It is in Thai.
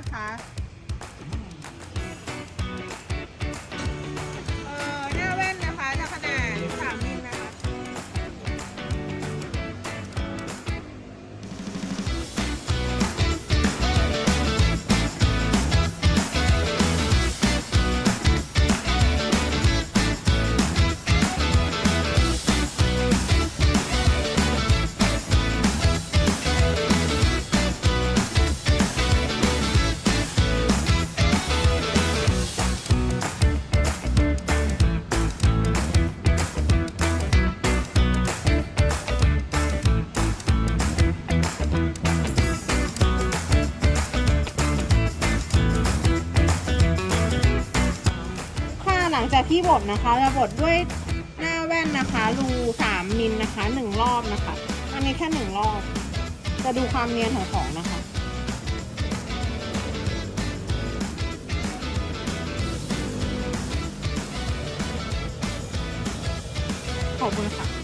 นะคะ ลังจากที่บดนะคะจะบดด้วยหน้าแว่นนะคะรู3มิลนะคะหนึ่งรอบนะคะ อันนี้แค่หนึ่งรอบ จะดูความเนียนของของนะคะขอบคุณค่ะ